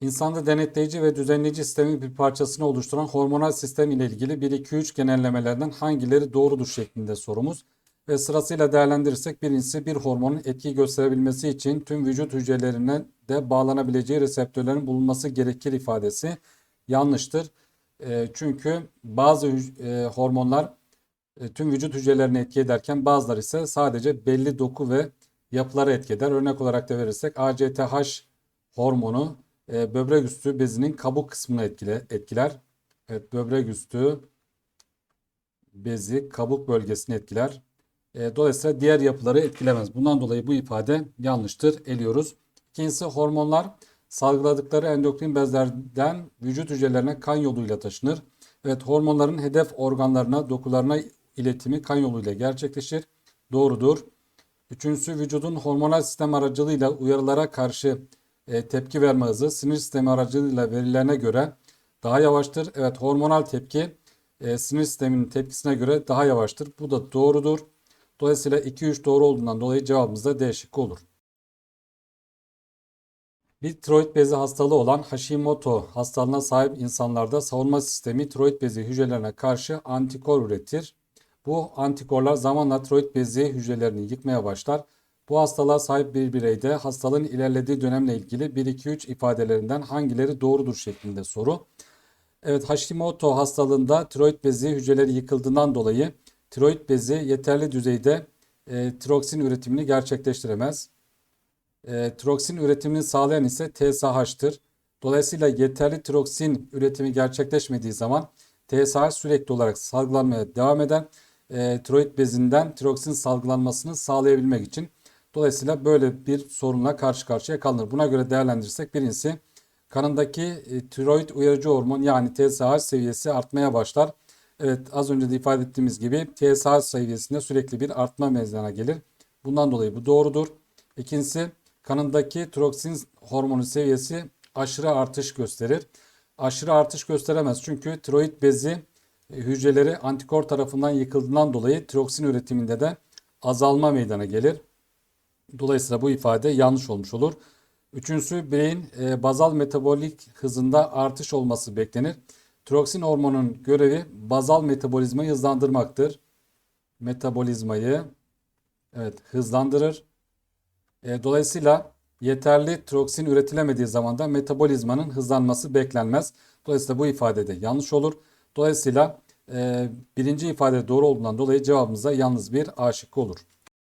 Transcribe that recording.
İnsanda denetleyici ve düzenleyici sistemin bir parçasını oluşturan hormonal sistem ile ilgili 1-2-3 genellemelerden hangileri doğrudur şeklinde sorumuz. Ve sırasıyla değerlendirirsek birincisi bir hormonun etki gösterebilmesi için tüm vücut hücrelerine de bağlanabileceği reseptörlerin bulunması gerekir ifadesi yanlıştır. E, çünkü bazı e, hormonlar e, tüm vücut hücrelerini etki ederken bazıları ise sadece belli doku ve yapılara etki eder. Örnek olarak da verirsek ACTH hormonu e, böbrek üstü bezinin kabuk kısmını etkile, etkiler. Evet, böbrek üstü bezi kabuk bölgesini etkiler. E, dolayısıyla diğer yapıları etkilemez. Bundan dolayı bu ifade yanlıştır. Eliyoruz. İkincisi hormonlar salgıladıkları endokrin bezlerden vücut hücrelerine kan yoluyla taşınır. Evet hormonların hedef organlarına, dokularına iletimi kan yoluyla gerçekleşir. Doğrudur. Üçüncüsü vücudun hormonal sistem aracılığıyla uyarılara karşı e, tepki verme hızı sinir sistemi aracılığıyla verilerine göre daha yavaştır. Evet hormonal tepki e, sinir sisteminin tepkisine göre daha yavaştır. Bu da doğrudur. Dolayısıyla 2-3 doğru olduğundan dolayı cevabımız da D şıkkı olur. Bir tiroid bezi hastalığı olan Hashimoto hastalığına sahip insanlarda savunma sistemi tiroid bezi hücrelerine karşı antikor üretir. Bu antikorlar zamanla tiroid bezi hücrelerini yıkmaya başlar. Bu hastalığa sahip bir bireyde hastalığın ilerlediği dönemle ilgili 1-2-3 ifadelerinden hangileri doğrudur şeklinde soru. Evet Hashimoto hastalığında tiroid bezi hücreleri yıkıldığından dolayı tiroid bezi yeterli düzeyde e, tiroksin üretimini gerçekleştiremez. E, tiroksin üretimini sağlayan ise TSH'tır. Dolayısıyla yeterli tiroksin üretimi gerçekleşmediği zaman TSH sürekli olarak salgılanmaya devam eder. E, tiroid bezinden tiroksin salgılanmasını sağlayabilmek için. Dolayısıyla böyle bir sorunla karşı karşıya kalınır. Buna göre değerlendirirsek birincisi kanındaki e, tiroid uyarıcı hormon yani TSH seviyesi artmaya başlar. Evet az önce de ifade ettiğimiz gibi TSH seviyesinde sürekli bir artma meydana gelir. Bundan dolayı bu doğrudur. İkincisi kanındaki tiroksin hormonu seviyesi aşırı artış gösterir. Aşırı artış gösteremez çünkü tiroid bezi e, hücreleri antikor tarafından yıkıldığından dolayı tiroksin üretiminde de azalma meydana gelir. Dolayısıyla bu ifade yanlış olmuş olur. Üçüncüsü bireyin e, bazal metabolik hızında artış olması beklenir. Tiroksin hormonunun görevi bazal metabolizmayı hızlandırmaktır. Metabolizmayı evet hızlandırır. E, dolayısıyla yeterli tiroksin üretilemediği zaman da metabolizmanın hızlanması beklenmez. Dolayısıyla bu ifade de yanlış olur. Dolayısıyla e, birinci ifade doğru olduğundan dolayı cevabımıza yalnız bir A şıkkı olur.